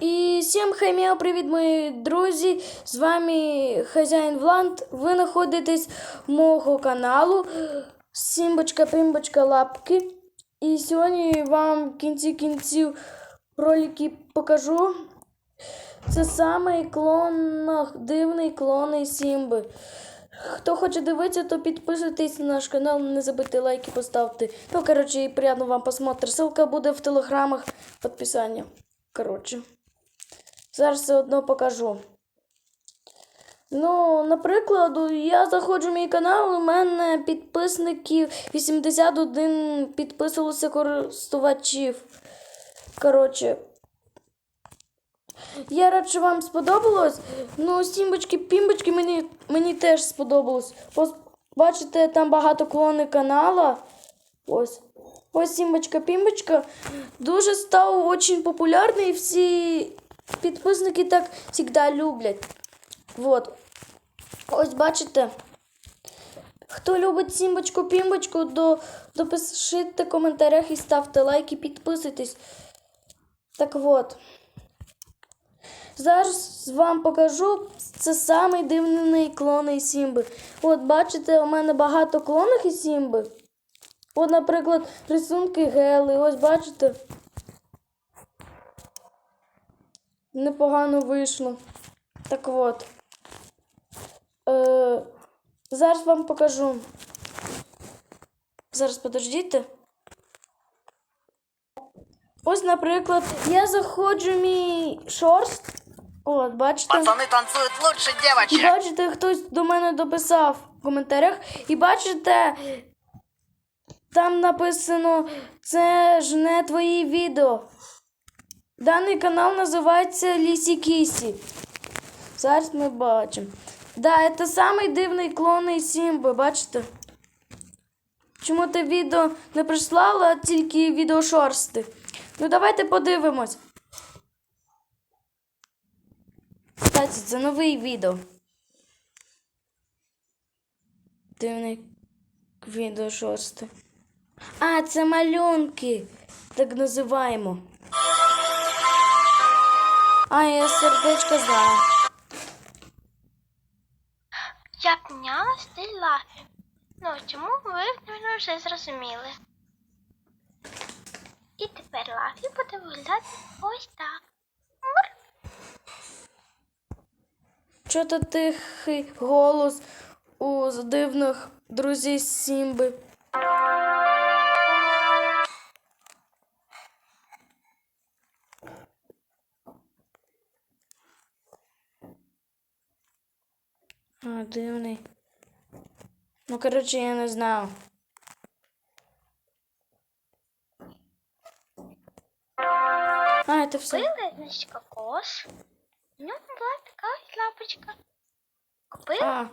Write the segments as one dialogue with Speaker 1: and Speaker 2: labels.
Speaker 1: І всім хайміо, привіт, мої друзі! З вами хазяїн Вланд. Ви знаходитесь мого каналу Сімбочка, Пимбочка, Лапки. І сьогодні вам в кінці кінців ролики покажу. Це самий клон, дивний клон Сімби. Хто хоче дивитися, то підписуйтесь на наш канал, не забудьте лайки поставити. Ну, коротше, і приємно вам посмотр. Ссылка буде в телеграмах підписання. Коротше. Зараз все одно покажу. Ну, наприклад, я заходжу в мій канал, у мене підписників 81 підписувалося користувачів. Коротше. Я рад, що вам сподобалось. Ну, сімбочки, пімбочки мені, мені теж сподобалось. Ось, бачите, там багато клони канала. Ось. Ось сімбочка, пімбочка. Дуже став очень популярний. Всі підписники так завжди люблять. Вот. Ось бачите. Хто любить сімбочку, пімбочку, до, допишіть в коментарях і ставте лайки, підписуйтесь. Так от. Зараз вам покажу. Це самий дивний клон із Сімби. От бачите, у мене багато клонів із Сімби. От, наприклад, рисунки Гели. Ось бачите. Непогано вийшло. Так от. Е, зараз вам покажу. Зараз подождіть. Ось, наприклад, я заходжу в мій шорст. От, бачите.
Speaker 2: Пацаны танцуют лучше
Speaker 1: І бачите, хтось до мене дописав в коментарях. І бачите, там написано це ж не твої відео. Даний канал називається Лісі Кісі. Зараз ми бачимо. Да, це самий дивний клон із Сімби, бачите? Чому ти відео не прислала, а тільки відео шорсти? Ну давайте подивимось. Кстати, це новий відео. Дивний відео шосте. А, це малюнки. Так називаємо. А, я сердечко знаю.
Speaker 3: Я поміняла стиль лафі. Ну, чому ви напевно, вже зрозуміли? І тепер лафі буде виглядати ось так. Мур.
Speaker 1: Чого то тихий голос у дивних друзів Сімби. А, дивний. Ну, коротше, я не знаю. А, це все.
Speaker 3: Купили, значить, кокос. У ньому була така лапочка. Купили.
Speaker 1: А,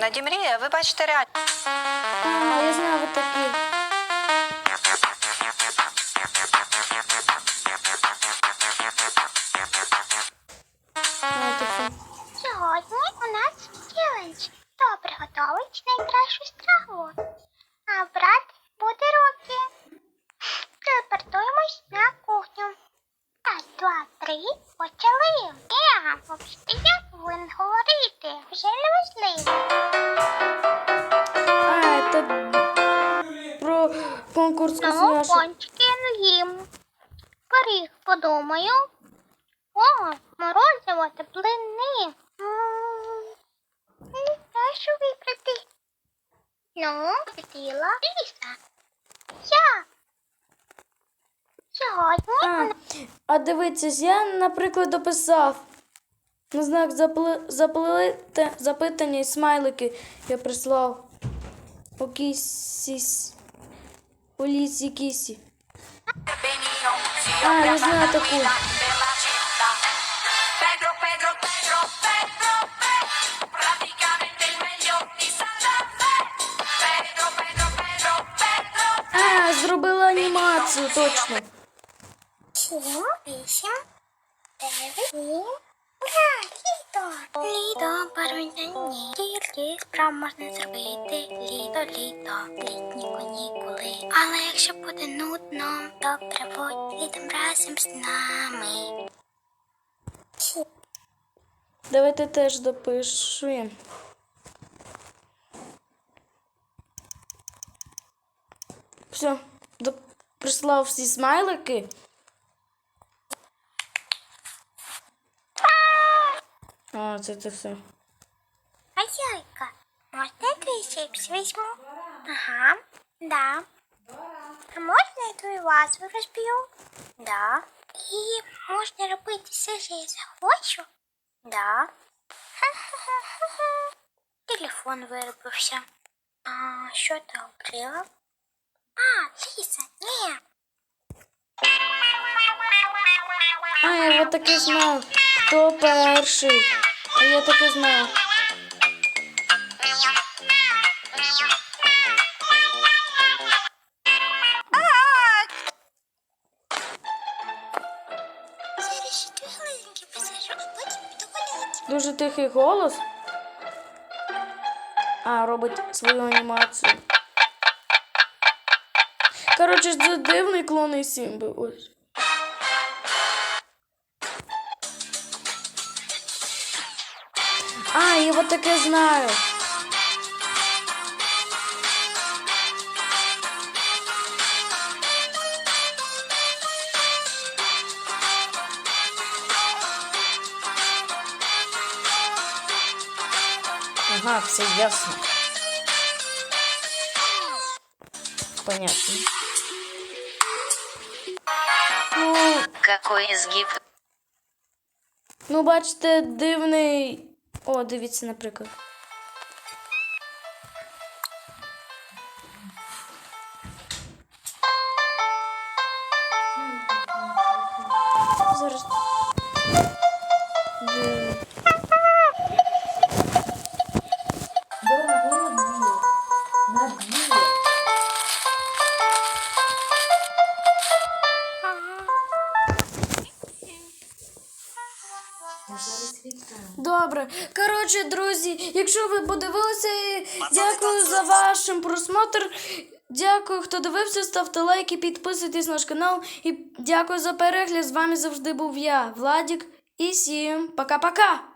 Speaker 2: На Дімрі ви бачите реально.
Speaker 1: а, я знаю вот такі.
Speaker 3: Два, почали. Взагалі, я повинен говорити. Вже не важливо.
Speaker 1: А, це про конкурс
Speaker 3: Ну, пончики не їм. Пиріг подумаю. О, морозиво та блини. М, м, вибрати. Ну, хотіла Ліса. Я. Сьогодні
Speaker 1: А, а дивіться, я, наприклад, дописав. На знак запли... заплити... запитання і смайлики я прислав. У кісі. У лісі кісі. А, я знаю таку. А, зробила анімацію, точно.
Speaker 3: Сім, вісім, дев'ять, Літо. Літо порівнянні. Тільки справ зробити. Літо, літо, літні канікули. Але якщо буде нудно, то приводь літом разом з нами.
Speaker 1: Давайте теж допишемо. Все, прислав всі смайлики. це це все.
Speaker 3: А яйка, можна я твій чипс візьму? Ага, да. А можна я твою вазу розб'ю? Да. І можна робити все, що я захочу? Да. Ха-ха-ха-ха. Телефон виробився. А що ти обрила? А, Ліса, ні.
Speaker 1: А, я вот таки знав. Хто перший? Я
Speaker 3: а потім піду.
Speaker 1: Дуже тихий голос. А, робить свою анімацію. Коротше, це дивний клон із Сімби. Ось. А, я вот таке знаю. Ага, все ясно. Понятно. Ну,
Speaker 2: Какой изгиб.
Speaker 1: ну, бачите, дивний. О, дивіться, наприклад. Коротше, друзі, якщо ви подивилися, дякую за ваш просмотр. Дякую, хто дивився, ставте лайки, підписуйтесь на наш канал. І дякую за перегляд. З вами завжди був я, Владік. І всім пока-пока!